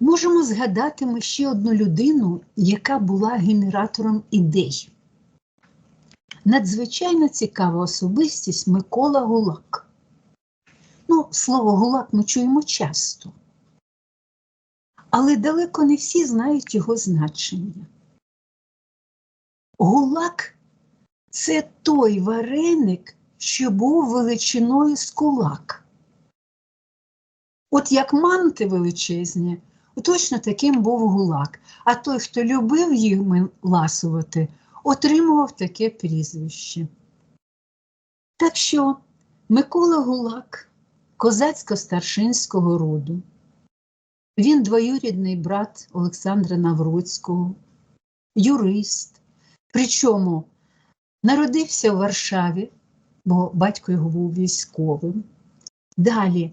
Можемо згадати ми ще одну людину, яка була генератором ідей. Надзвичайно цікава особистість Микола Гулак. Ну, слово гулак ми чуємо часто, але далеко не всі знають його значення. Гулак це той вареник, що був величиною з кулак. От як манти величезні, точно таким був гулак. А той, хто любив їх ласувати, отримував таке прізвище. Так що Микола Гулак, козацько-старшинського роду, він двоюрідний брат Олександра Навроцького, юрист, причому народився в Варшаві, бо батько його був військовим. Далі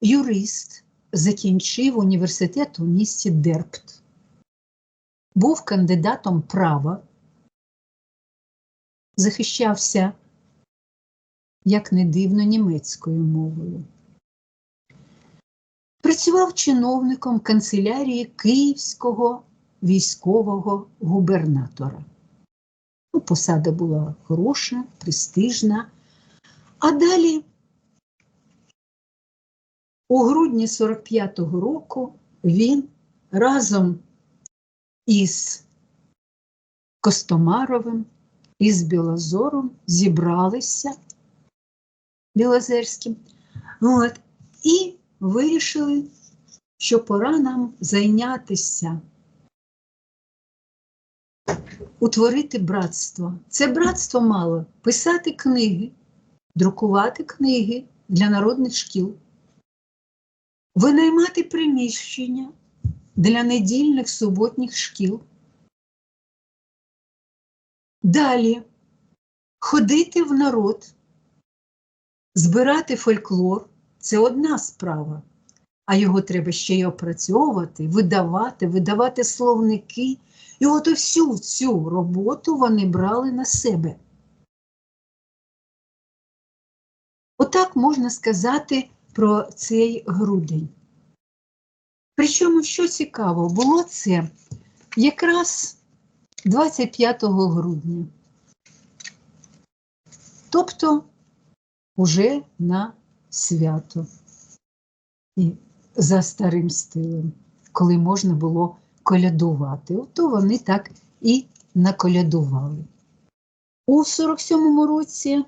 юрист закінчив університет у місті Дерпт, був кандидатом права, захищався, як не дивно, німецькою мовою. Працював чиновником канцелярії Київського військового губернатора. Ну, Посада була хороша, престижна. А далі, у грудні 45-го року, він разом із Костомаровим із Білозором зібралися Білозерським от, і вирішили, що пора нам зайнятися, утворити братство. Це братство мало. Писати книги, друкувати книги для народних шкіл, винаймати приміщення для недільних суботніх шкіл. Далі ходити в народ, збирати фольклор це одна справа, а його треба ще й опрацьовувати, видавати, видавати словники. І от всю цю роботу вони брали на себе. Отак можна сказати про цей грудень. Причому, що цікаво, було це якраз 25 грудня. Тобто уже на свято і за старим стилем, коли можна було колядувати. Ото вони так і наколядували. У 47-му році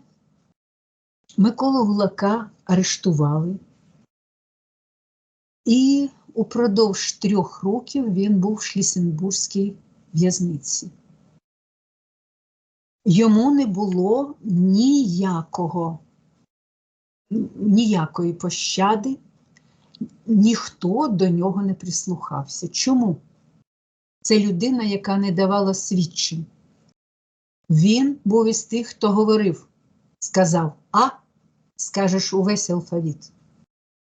Миколу Гулака арештували, і упродовж трьох років він був в Шлісенбурзькій в'язниці. Йому не було ніякого, ніякої пощади, ніхто до нього не прислухався. Чому? Це людина, яка не давала свідчень. Він був із тих, хто говорив, сказав А, скажеш увесь алфавіт.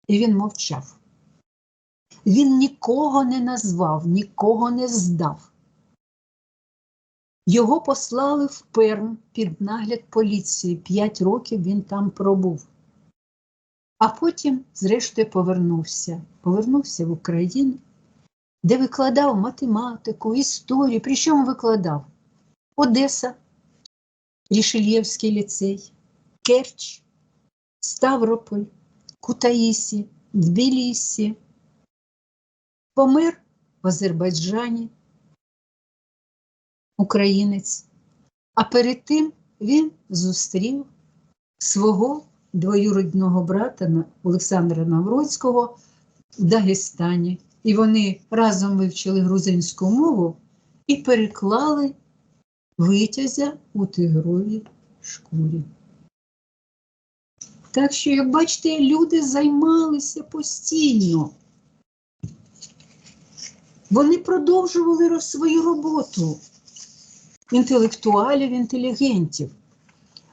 І він мовчав. Він нікого не назвав, нікого не здав. Його послали в Перм під нагляд поліції. П'ять років він там пробув. А потім, зрештою, повернувся. Повернувся в Україну, де викладав математику, історію. Причому викладав Одеса, Рішельєвський ліцей, Керч, Ставрополь, Кутаїсі, Тбілісі. Помер в Азербайджані, українець, а перед тим він зустрів свого двоюродного брата Олександра Навроцького в Дагестані. І вони разом вивчили грузинську мову і переклали витязя у тигровій шкурі. Так що, як бачите, люди займалися постійно. Вони продовжували свою роботу інтелектуалів, інтелігентів.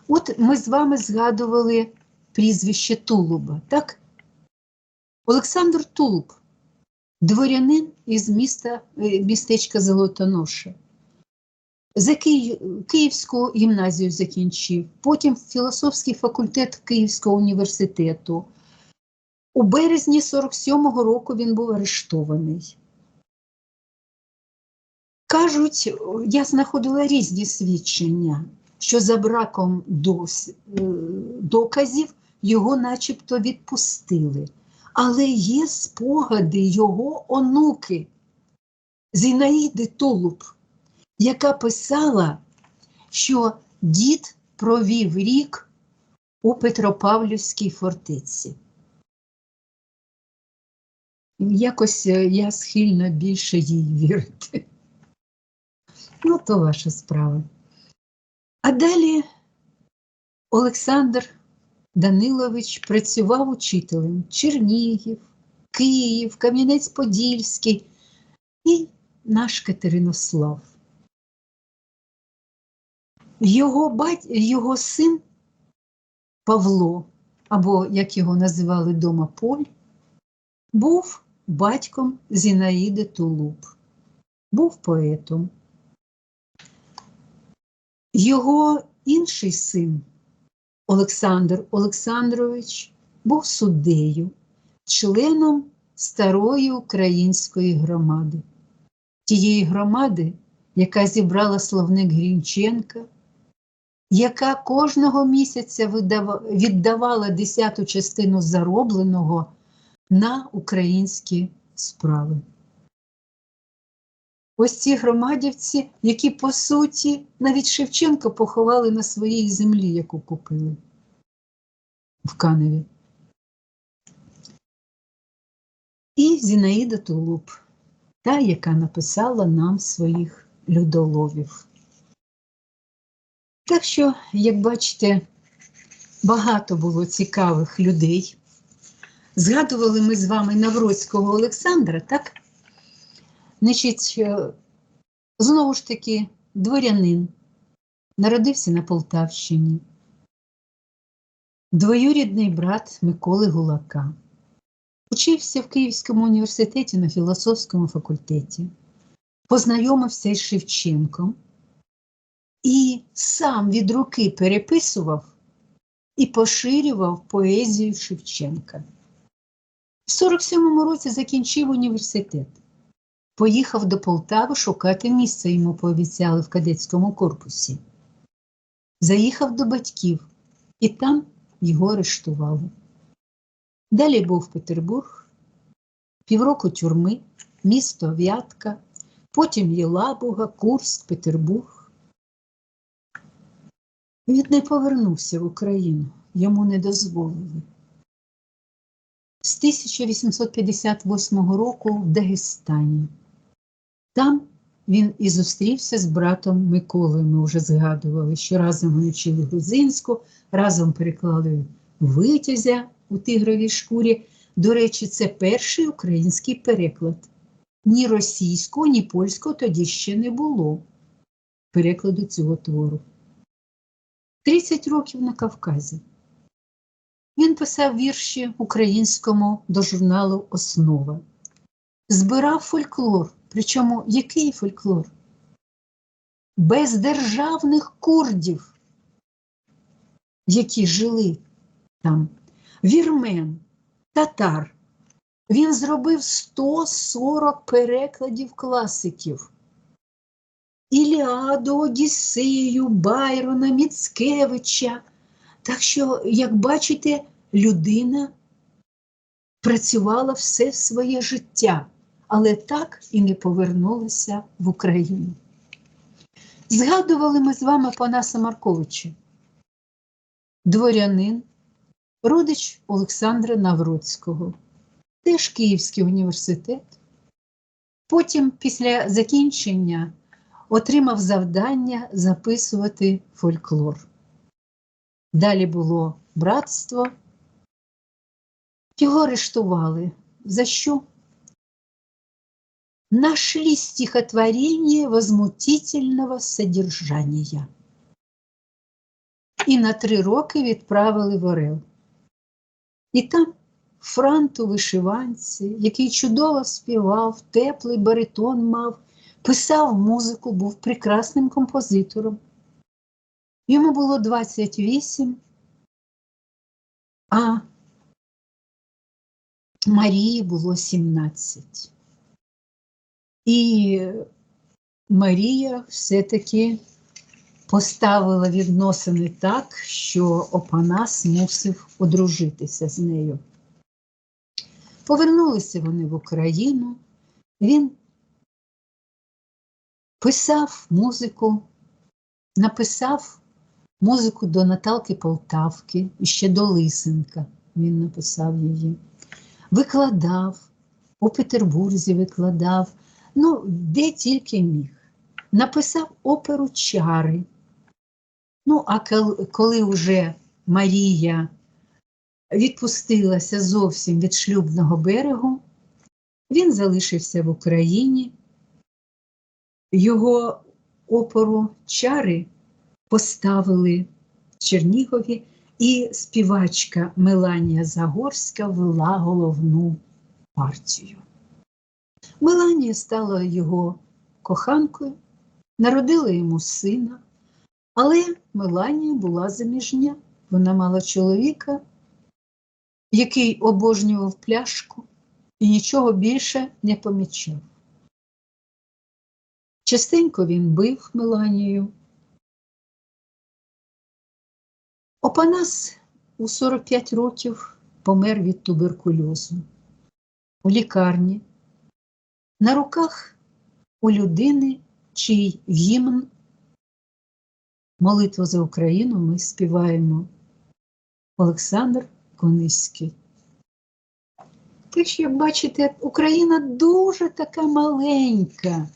От ми з вами згадували прізвище Тулуба, так? Олександр Тулуб, дворянин із міста, містечка Золотоноша. За Київ, Київську гімназію закінчив, потім філософський факультет Київського університету. У березні 47-го року він був арештований. Кажуть, я знаходила різні свідчення, що за браком е, доказів його начебто відпустили. Але є спогади його онуки Зінаїди Тулуб, яка писала, що дід провів рік у Петропавлівській фортеці. Якось е, я схильна більше їй вірити. Ну, то ваша справа. А далі Олександр Данилович працював учителем Чернігів, Київ, Кам'янець-Подільський і наш Катеринослав. Його, бать... Його син Павло, або, як його називали дома Поль, був батьком Зінаїди Тулуб, був поетом. Його інший син Олександр Олександрович був суддею, членом старої української громади, тієї громади, яка зібрала словник Грінченка, яка кожного місяця віддавала десяту частину заробленого на українські справи. Ось ці громадівці, які, по суті, навіть Шевченка поховали на своїй землі, яку купили в Каневі. І Зінаїда Тулуб, та, яка написала нам своїх людоловів. Так що, як бачите, багато було цікавих людей. Згадували ми з вами Навроцького Олександра, так? Значить, е, знову ж таки, дворянин, народився на Полтавщині, двоюрідний брат Миколи Гулака. Учився в Київському університеті на філософському факультеті, познайомився із Шевченком і сам від руки переписував і поширював поезію Шевченка. В 47-му році закінчив університет. Поїхав до Полтави шукати місце, йому пообіцяли в кадетському корпусі. Заїхав до батьків, і там його арештували. Далі був Петербург, півроку тюрми, місто Вятка, потім Єлабуга, Курск, Петербург. Він не повернувся в Україну, йому не дозволили. З 1858 року в Дагестані. Там він і зустрівся з братом Миколою. Ми вже згадували, що разом вони вчили грузинську, разом переклали витязя у тигровій шкурі. До речі, це перший український переклад. Ні російського, ні польського тоді ще не було перекладу цього твору. 30 років на Кавказі. Він писав вірші українському до журналу Основа. Збирав фольклор. Причому який фольклор? Бездержавних курдів, які жили там, вірмен, татар. Він зробив 140 перекладів класиків. Іліаду, Одіссею, Байрона, Міцкевича. Так що, як бачите, людина працювала все своє життя, але так і не повернулася в Україну. Згадували ми з вами Панаса Марковича, дворянин, родич Олександра Навроцького, теж Київський університет. Потім, після закінчення, отримав завдання записувати фольклор. Далі було братство. Його арештували. За що? Нашли стихотворение возмутительного содержания. І на три роки відправили в Орел. І там франт у вишиванці, який чудово співав, теплий баритон мав, писав музику, був прекрасним композитором. Йому було 28, а Марії було 17. І Марія все-таки поставила відносини так, що Опанас мусив одружитися з нею. Повернулися вони в Україну. Він писав музику, написав музику до Наталки Полтавки, і ще до Лисенка він написав її, викладав, у Петербурзі викладав, ну, де тільки міг. Написав оперу Чари. Ну, а коли вже Марія відпустилася зовсім від шлюбного берегу, він залишився в Україні. Його оперу Чари поставили в Чернігові, і співачка Меланія Загорська вела головну партію. Меланія стала його коханкою, народила йому сина, але Меланія була заміжня. Вона мала чоловіка, який обожнював пляшку і нічого більше не помічав. Частенько він бив Меланію. Опанас у 45 років помер від туберкульозу. У лікарні, на руках у людини, чий гімн Молитву за Україну ми співаємо Олександр Кониський. Так що, як бачите, Україна дуже така маленька.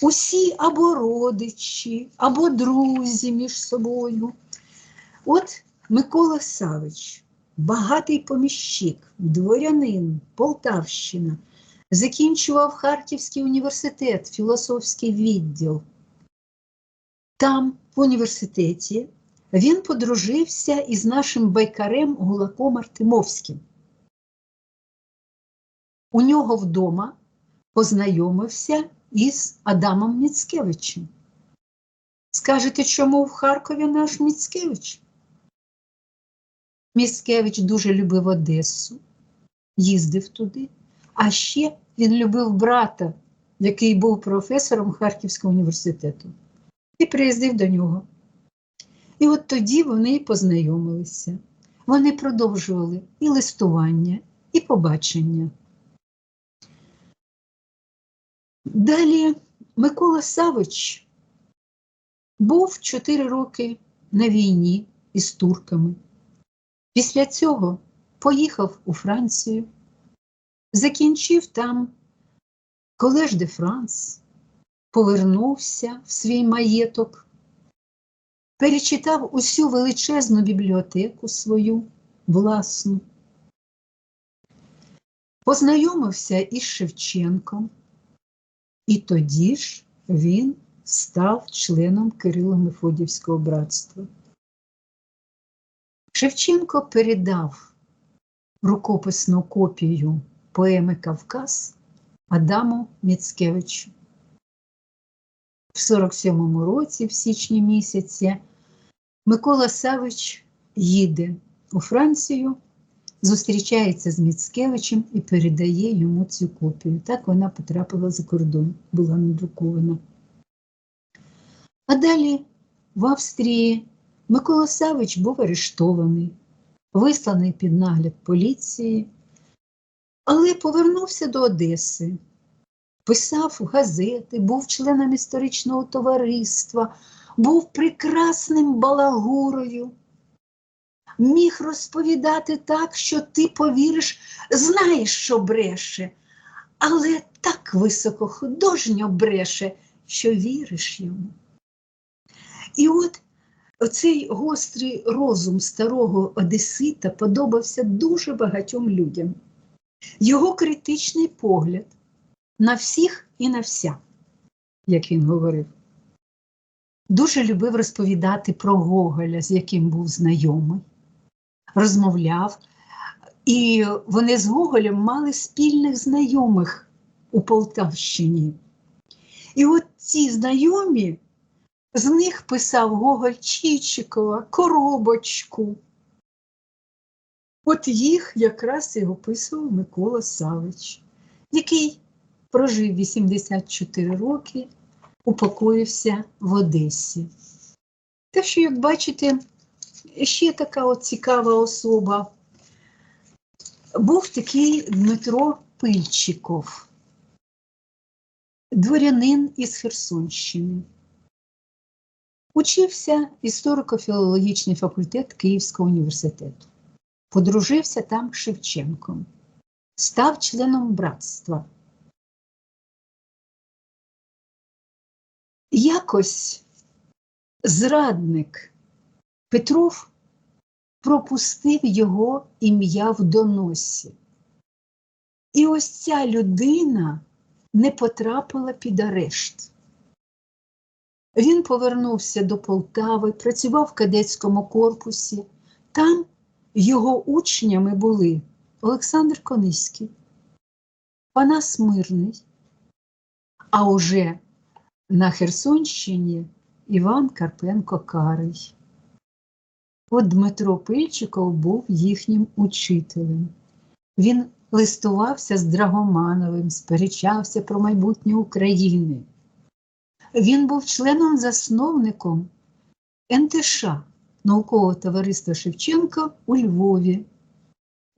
Усі або родичі, або друзі між собою. От Микола Савич, багатий поміщик, дворянин, Полтавщина, закінчував Харківський університет, філософський відділ. Там, в університеті, він подружився із нашим байкарем Гулаком Артемовським. У нього вдома познайомився із Адамом Міцкевичем. Скажете, чому в Харкові наш Міцкевич? Міцкевич дуже любив Одесу, їздив туди, а ще він любив брата, який був професором Харківського університету, і приїздив до нього. І от тоді вони і познайомилися. Вони продовжували і листування, і побачення. Далі Микола Савич був 4 роки на війні із турками. Після цього поїхав у Францію, закінчив там колеж де Франс, повернувся в свій маєток, перечитав усю величезну бібліотеку свою власну, познайомився із Шевченком, і тоді ж він став членом Кирило-Мефодівського братства. Шевченко передав рукописну копію поеми Кавказ Адаму Міцкевичу. В 47-му році, в січні місяці, Микола Савич їде у Францію, зустрічається з Міцкевичем і передає йому цю копію. Так вона потрапила за кордон, була надрукована. А далі в Австрії Микола Савич був арештований, висланий під нагляд поліції, але повернувся до Одеси, писав газети, був членом історичного товариства, був прекрасним балагурою, міг розповідати так, що ти повіриш, знаєш, що бреше, але так високохудожньо бреше, що віриш йому. І от оцей гострий розум старого Одесита подобався дуже багатьом людям. Його критичний погляд на всіх і на вся, як він говорив. Дуже любив розповідати про Гоголя, з яким був знайомий, розмовляв, і вони з Гоголем мали спільних знайомих у Полтавщині. І от ці знайомі з них писав Гоголь Чичикова, Коробочку. От їх якраз і описував Микола Савич, який прожив 84 роки, упокоївся в Одесі. Так що, як бачите, ще така от цікава особа. Був такий Дмитро Пильчиков, дворянин із Херсонщини. Учився історико-філологічний факультет Київського університету. Подружився там Шевченком, став членом братства. Якось зрадник Петров пропустив його ім'я в доносі. І ось ця людина не потрапила під арешт. Він повернувся до Полтави, працював в кадетському корпусі. Там його учнями були Олександр Кониський, Панас Мирний, а уже на Херсонщині Іван Карпенко Карий. От Дмитро Пильчиков був їхнім учителем. Він листувався з Драгомановим, сперечався про майбутнє України. Він був членом-засновником НТШ наукового товариства Шевченка у Львові.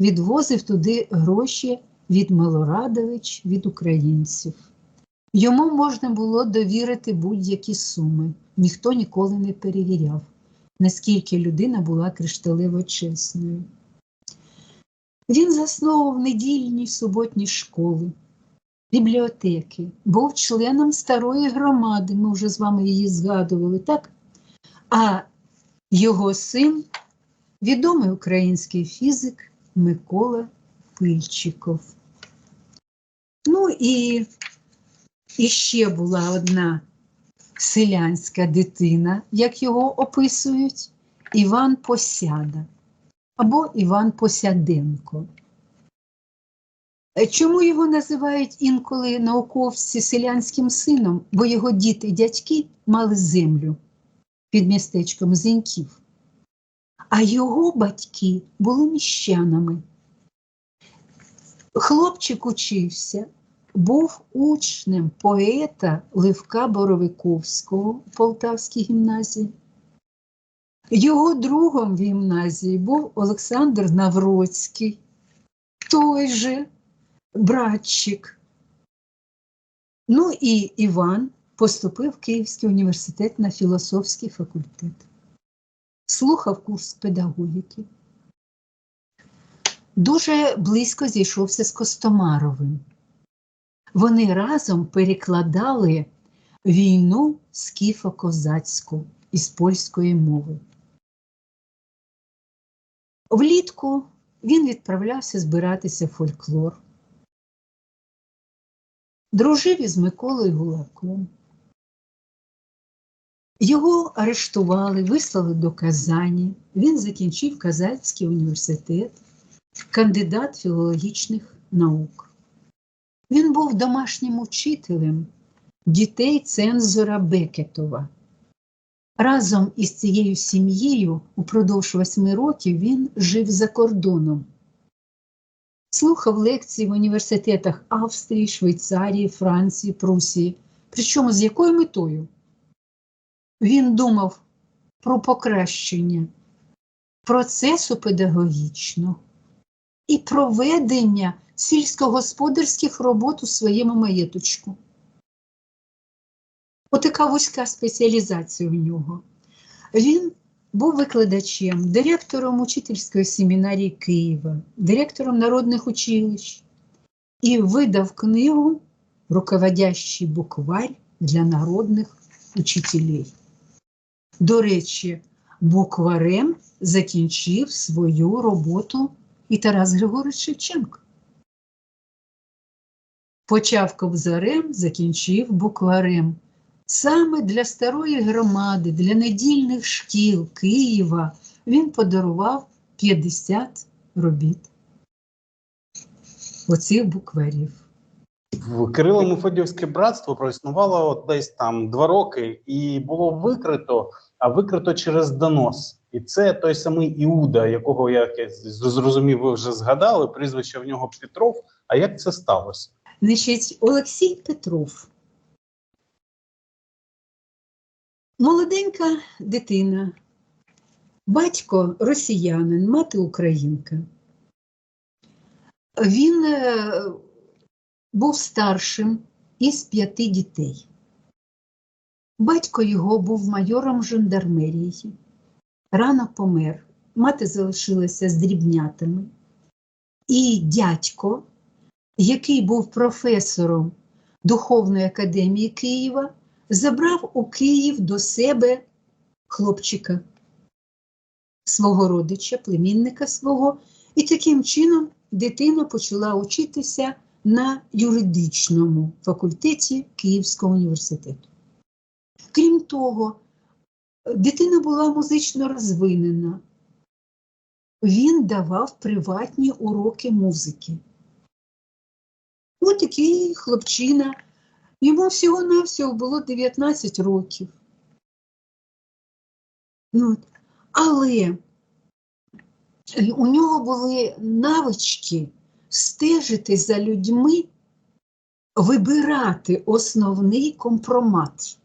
Відвозив туди гроші від Милорадович, від українців. Йому можна було довірити будь-які суми, ніхто ніколи не перевіряв, наскільки людина була кришталево чесною. Він засновував недільні суботні школи, бібліотеки, був членом старої громади, ми вже з вами її згадували, так? А його син відомий український фізик Микола Пильчиков. Ну і, і ще була одна селянська дитина, як його описують, Іван Посяда або Іван Посяденко. Е, Чому його називають інколи науковці селянським сином? Бо його діти і дядьки мали землю під містечком Зіньків, а його батьки були міщанами. Хлопчик учився, був учнем поета Левка Боровиковського у Полтавській гімназії. Його другом в гімназії був Олександр Навроцький, той же братчик. Ну і Іван поступив в Київський університет на філософський факультет. Слухав курс педагогіки. Дуже близько зійшовся з Костомаровим. Вони разом перекладали війну скіфо-козацьку із польської мови. Влітку він відправлявся збиратися в фольклор. Дружив із Миколою Гулаком. Його арештували, вислали до Казані. Він закінчив Казанський університет, кандидат філологічних наук. Він був домашнім учителем дітей цензора Бекетова. Разом із цією сім'єю упродовж восьми років він жив за кордоном. Слухав лекції в університетах Австрії, Швейцарії, Франції, Прусії. Причому з якою метою? Він думав про покращення процесу педагогічного і проведення сільськогосподарських робот у своєму маєточку. Отака вузька спеціалізація у нього. Він був викладачем, директором учительської семінарії Києва, директором народних училищ і видав книгу Руководящий букварь для народних учителей. До речі, букварем закінчив свою роботу і Тарас Григорович Шевченко. Почав ковзарем, закінчив букварем. Саме для старої громади, для недільних шкіл Києва він подарував 50 робіт оцих букварів. Кирило Мефодіївське братство проіснувало десь там два роки, і було викрито, а викрито через донос. І це той самий Іуда, якого я зрозумів, ви вже згадали. Прізвище в нього Петров. А як це сталося? Значить, Олексій Петров Молоденька дитина, батько росіянин, мати українка. Він е, був старшим із п'яти дітей. Батько його був майором жандармерії, рано помер, мати залишилася з дрібнятами. І дядько, який був професором Духовної академії Києва, забрав у Київ до себе хлопчика, свого родича, племінника свого, і таким чином дитина почала учитися на юридичному факультеті Київського університету. Крім того, дитина була музично розвинена. Він давав приватні уроки музики. Ось такий хлопчина, йому всього-навсього було 19 років. От. Але у нього були навички стежити за людьми, вибирати основний компромат.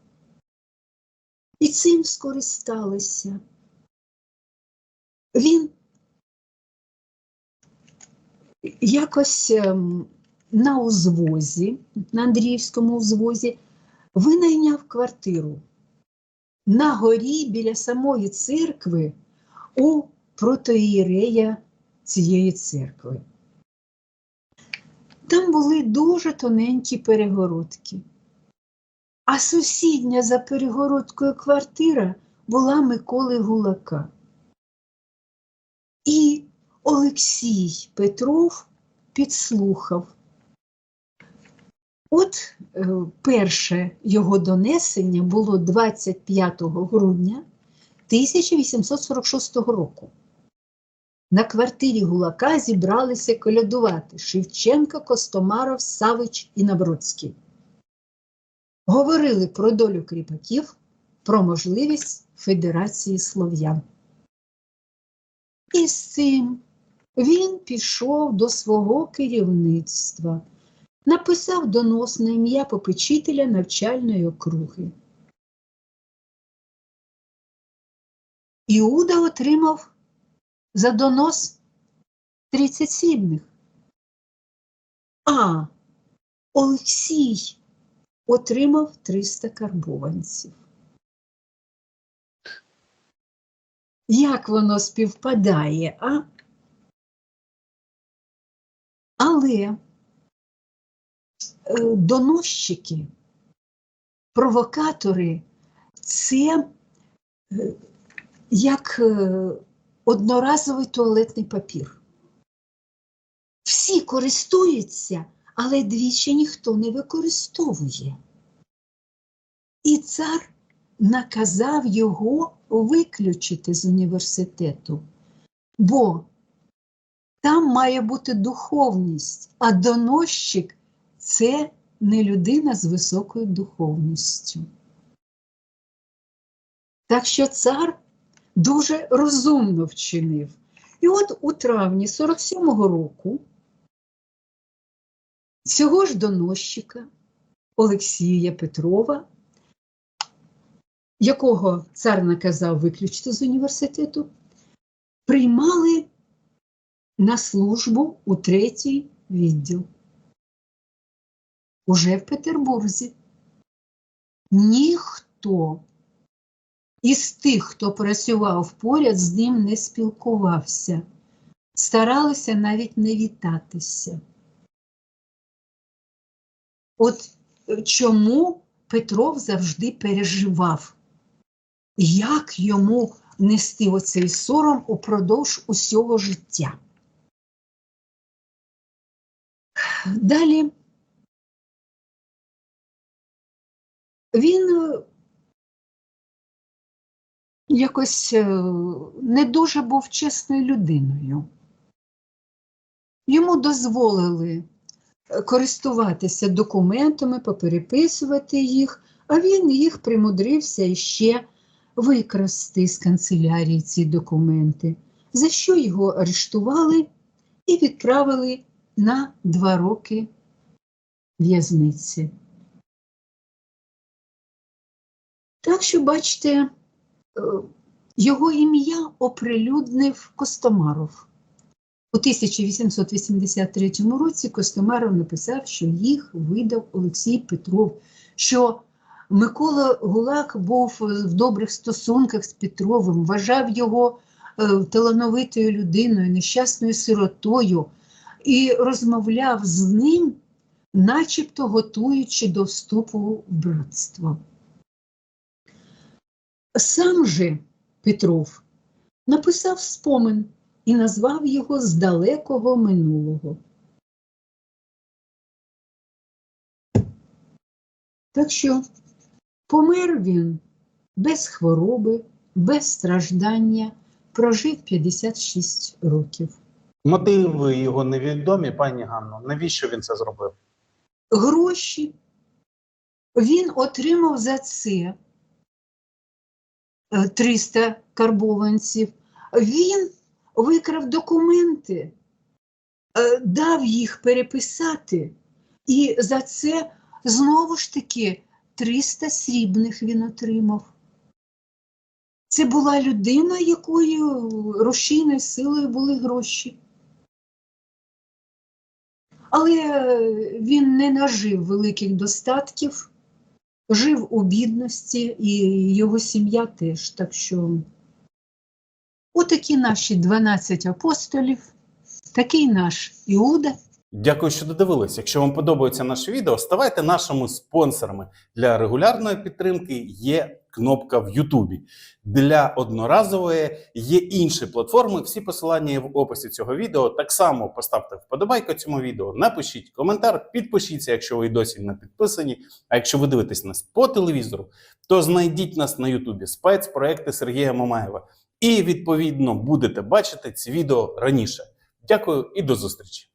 І цим скористалися. Він якось ем, на узвозі, на Андріївському узвозі, винайняв квартиру на горі біля самої церкви у протоїрея цієї церкви. Там були дуже тоненькі перегородки. А сусідня за перегородкою квартира була Миколи Гулака. І Олексій Петров підслухав. От е, перше його донесення було 25 грудня 1846 року. На квартирі Гулака зібралися колядувати Шевченко, Костомаров, Савич і Набродський. Говорили про долю кріпаків, про можливість Федерації Слов'ян. І з цим він пішов до свого керівництва, написав донос на ім'я попечителя навчальної округи. Іуда отримав за донос 30 срібних. А Олексій отримав 300 карбованців. Як воно співпадає, а? Але е, доносчики, провокатори це е, як е, одноразовий туалетний папір. Всі користуються, але двічі ніхто не використовує. І цар наказав його виключити з університету, бо там має бути духовність, а доносчик це не людина з високою духовністю. Так що цар дуже розумно вчинив. І от у травні 47-го року цього ж доносчика Олексія Петрова, якого цар наказав виключити з університету, приймали на службу у третій відділ. Уже в Петербурзі. Ніхто із тих, хто працював поряд, з ним не спілкувався, старалися навіть не вітатися. От чому Петров завжди переживав, як йому нести оцей сором упродовж усього життя. Далі він якось е, не дуже був чесною людиною. Йому дозволили е, користуватися документами, попереписувати їх, а він їх примудрився іще викрасти з канцелярії ці документи, за що його арештували і відправили на два роки в'язниці. Так що, бачите, е, його ім'я оприлюднив Костомаров. У 1883 році Костомаров написав, що їх видав Олексій Петров, що Микола Гулак був в добрих стосунках з Петровим, вважав його е, талановитою людиною, нещасною сиротою і розмовляв з ним, начебто готуючи до вступу в братство. Сам же Петров написав спомин і назвав його з далекого минулого. Так що помер він без хвороби, без страждання, прожив 56 років. Мотиви його невідомі, пані Ганно. Навіщо він це зробив? Гроші він отримав за це е, 300 карбованців. Він викрав документи, е, дав їх переписати, і за це знову ж таки 300 срібних він отримав. Це була людина, якою рушійною силою були гроші. Але е, він не нажив великих достатків, жив у бідності, і його сім'я теж. Так що отакі наші 12 апостолів, такий наш Іуда. Дякую, що додивились. Якщо вам подобається наше відео, ставайте нашими спонсорами. Для регулярної підтримки є кнопка в Ютубі. Для одноразової є інші платформи. Всі посилання є в описі цього відео. Так само поставте вподобайку цьому відео, напишіть коментар, підпишіться, якщо ви досі не підписані. А якщо ви дивитесь нас по телевізору, то знайдіть нас на Ютубі спецпроекти Сергія Мамаєва. І відповідно будете бачити ці відео раніше. Дякую і до зустрічі!